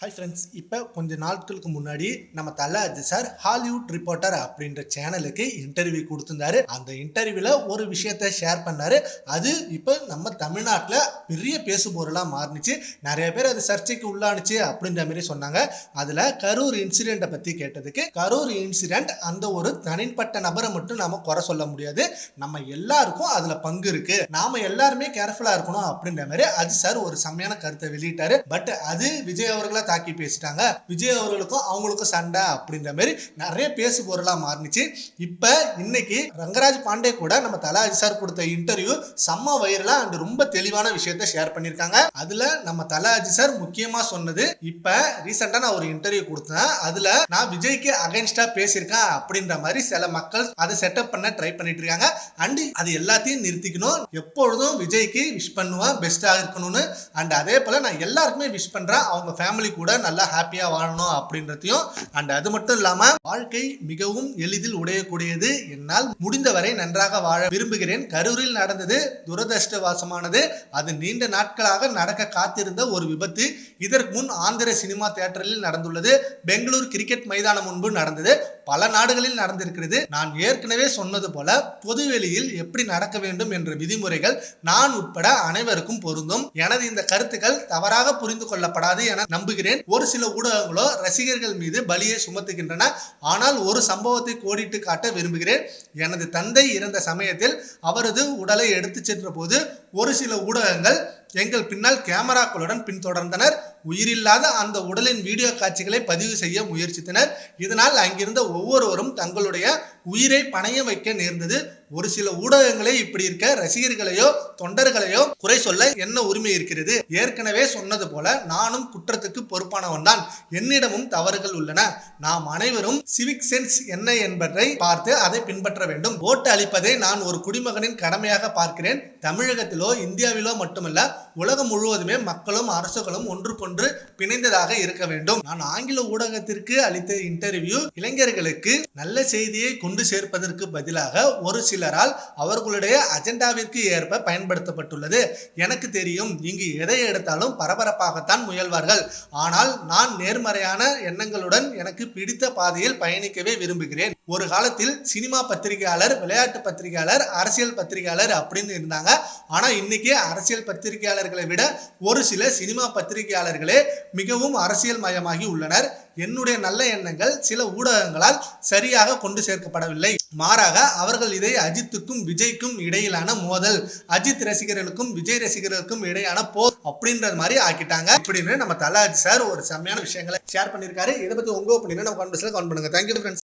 Hi friends இப்போ கொஞ்ச நாட்களுக்கு முன்னாடி நம்ம தலை அஜித் சார் ஹாலிவுட் ரிப்போர்ட்டர் அப்படின்ற சேனலுக்கு இன்டர்வியூ கொடுத்துருந்தாரு. அந்த இன்டர்வியூல ஒரு விஷயத்த ஷேர் பண்ணாரு. அது இப்போ நம்ம தமிழ்நாட்டில் பெரிய பேசு பொருளாக மாறுனுச்சு. நிறைய பேர் அது சர்ச்சைக்கு உள்ளானுச்சு அப்படின்ற மாதிரி சொன்னாங்க. அதில் கரூர் இன்சிடெண்ட்டை பற்றி கேட்டதுக்கு கரூர் இன்சிடெண்ட் அந்த ஒரு தனிப்பட்ட நபரை மட்டும் நம்ம குறை சொல்ல முடியாது. நம்ம எல்லாருக்கும் அதில் பங்கு இருக்கு. நாம எல்லாருமே கேர்ஃபுல்லாக இருக்கணும் அப்படின்ற மாதிரி அஜித் சார் ஒரு செம்மையான கருத்தை வெளியிட்டாரு. பட் அது விஜய் அவர்களை தாக்கி பேசிட்டாங்க. விஜய் அவர்களுக்கும் அவங்களுக்கும் சண்டை அப்படின்ற மாதிரி நிறைய பேசு பொருளா மாறுனுச்சு. இப்ப இன்னைக்கு ரங்கராஜ் பாண்டே கூட நம்ம தலாஜி சார் கொடுத்த இன்டர்வியூ செம்ம வைரலா அண்ட் ரொம்ப தெளிவான விஷயத்த ஷேர் பண்ணியிருக்காங்க அதுல நம்ம தலாஜி சார் முக்கியமா சொன்னது இப்ப ரீசெண்டாக நான் ஒரு இன்டர்வியூ கொடுத்தேன். அதுல நான் விஜய்க்கு அகைன்ஸ்டா பேசியிருக்கேன் அப்படின்ற மாதிரி சில மக்கள் அதை செட்டப் பண்ண ட்ரை பண்ணிட்டு இருக்காங்க. அண்ட் அது எல்லாத்தையும் நிறுத்திக்கணும். எப்பொழுதும் விஜய்க்கு விஷ் பண்ணுவேன் பெஸ்டா இருக்கணும்னு. அண்ட் அதே போல நான் எல்லாருக்குமே விஷ் பண்றேன். அவங்க ஃபேமிலி கூட நல்லா ஹாப்பியா வாழணும் அப்படின்றதையும் அண்ட் அது மட்டும் இல்லாம வாழ்க்கை மிகவும் எளிதில் உடையக்கூடியது. என்னால் முடிந்தவரை நன்றாக வாழ விரும்புகிறேன். கரூரில் நடந்தது துரதிருஷ்டவாசமானது. அது நீண்ட நாட்களாக நடக்க காத்திருந்த ஒரு விபத்து. இதற்கு முன் ஆந்திர சினிமா தியேட்டரில் நடந்துள்ளது. பெங்களூர் கிரிக்கெட் மைதானம் முன்பு நடந்தது. பல நாடுகளில் நடந்திருக்கிறது. நான் ஏற்கனவே சொன்னது போல பொதுவெளியில் எப்படி நடக்க வேண்டும் என்ற விதிமுறைகள் நான் உட்பட அனைவருக்கும் பொருந்தும். எனது இந்த கருத்துக்கள் தவறாக புரிந்து கொள்ளப்படாது என நம்புகிறேன். ஒரு சில ஊடகங்களோ ரசிகர்கள் மீது பலியை சுமத்துகின்றன. ஆனால் ஒரு சம்பவத்தை கோடிட்டு காட்ட விரும்புகிறேன். எனது தந்தை இறந்த சமயத்தில் அவரது உடலை எடுத்துச் சென்ற போது ஒரு சில ஊடகங்கள் எங்கள் பின்னால் கேமராக்களுடன் பின்தொடர்ந்தனர். உயிரில்லாத அந்த உடலின் வீடியோ காட்சிகளை பதிவு செய்ய முயற்சித்தனர். இதனால் அங்கிருந்த ஒவ்வொருவரும் தங்களுடைய உயிரை பணையம் வைக்க நேர்ந்தது. ஒரு சில ஊடகங்களே இப்படி இருக்க ரசிகர்களையோ தொண்டர்களையோ குறை சொல்ல என்ன உரிமை இருக்கிறது? ஏற்கனவே சொன்னது போல நானும் குற்றத்துக்கு பொறுப்பானவன் தான். என்னிடமும் தவறுகள் உள்ளன. நாம் அனைவரும் சிவிக் சென்ஸ் என்ன என்பதை பார்த்து அதை பின்பற்ற வேண்டும். ஓட்டு அளிப்பதை நான் ஒரு குடிமகனின் கடமையாக பார்க்கிறேன். தமிழகத்திலோ இந்தியாவிலோ மட்டுமல்ல உலகம் முழுவதுமே மக்களும் அரசுகளும் ஒன்றுக்கொன்று பிணைந்ததாக இருக்க வேண்டும். நான் ஆங்கில ஊடகத்திற்கு அளித்த இன்டர்வியூ இளைஞர்களுக்கு நல்ல செய்தியை கொண்டு சேர்ப்பதற்கு பதிலாக ஒரு சிலரால் அவர்களுடைய அஜெண்டாவிற்கு ஏற்ப பயன்படுத்தப்பட்டுள்ளது. எனக்கு தெரியும் இங்கு எதை எடுத்தாலும் பரபரப்பாகத்தான் முயல்வார்கள். ஆனால் நான் நேர்மறையான எண்ணங்களுடன் எனக்கு பிடித்த பாதையில் பயணிக்கவே விரும்புகிறேன். ஒரு காலத்தில் சினிமா பத்திரிகையாளர் விளையாட்டு பத்திரிகையாளர் அரசியல் பத்திரிகையாளர் அப்படின்னு இருந்தாங்க. ஆனா இன்னைக்கு அரசியல் பத்திரிகை பத்திரிகையாளர்களை விட ஒரு சில சினிமா பத்திரிகையாளர்களே மிகவும் அரசியல் மயமாகி உள்ளனர். என்னுடைய நல்ல எண்ணங்கள் சில ஊடகங்களால் சரியாக கொண்டு சேர்க்கப்படவில்லை. மாறாக அவர்கள் இதை அஜித்துக்கும் விஜய்க்கும் இடையிலான மோதல் அஜித் ரசிகர்களுக்கும் விஜய் ரசிகர்களுக்கும் இடையான போர் அப்படின்றது மாதிரி ஆக்கிட்டாங்க. அப்படின்னு நம்ம தலாஜி சார் ஒரு செம்மையான விஷயங்களை ஷேர் பண்ணியிருக்காரு. இதை பத்தி உங்க ஒப்பீனியன் நம்ம கான்வெர்ஸ்ல கவுண்ட் பண்ணுங்க. Thank you friends